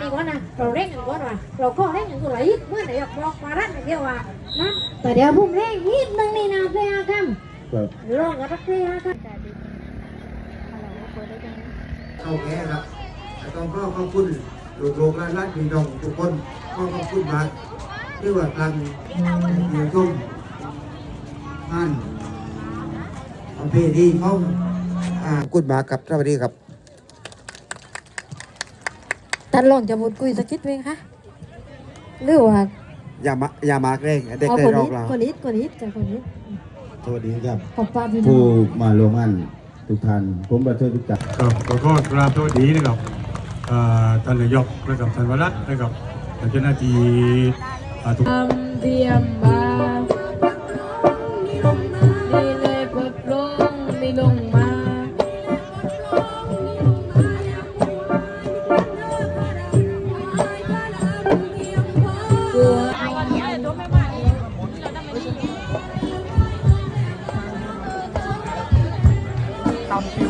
ก่อนนะเราเร่งกันก่อนว่าเราก็เร่งกันตัวไหลเมื่อไหร่บอกมารัดอย่างเดียวว่านะแต่เดี๋ยวพุ่มเร่งนิดนึงนี่นะเพื่อนครับลองกันสักทีนะครับเข้าแก่ครับต้องขอขอบคุณลูกโลกและรัฐพี่น้องทุกคนขอขอบคุณมากที่ว่าการเยี่ยมชมงานประเพณีของอ่าขอบคุณมากครับสวัสดีครับ ท่านลองจะพูดคุยสักนิดไหมคะหรือว่าอย่ามาอย่ามาเร่งเด็กเอาได้คนรอนี้บเราคนนี้คนนี้จะคนนี้สวัสดีครับขอบป้าพี่น้อผู้งมาร่วมงานทุกท่านผมประเทศทุกจักรครับขอโทษกราบสวัสดีนะครับเอ่อท่านนายกและกับท่านวรัตน์และกับเจ้าหน้าที่อ่าทุกทำเทียมมา Champion.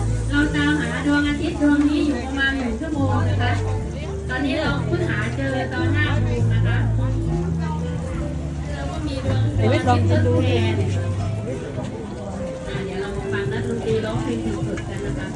ลองจะดูเลยเดี๋ยวเรามาฟังนักดนตรีร้องเพลงสดกันนะคะ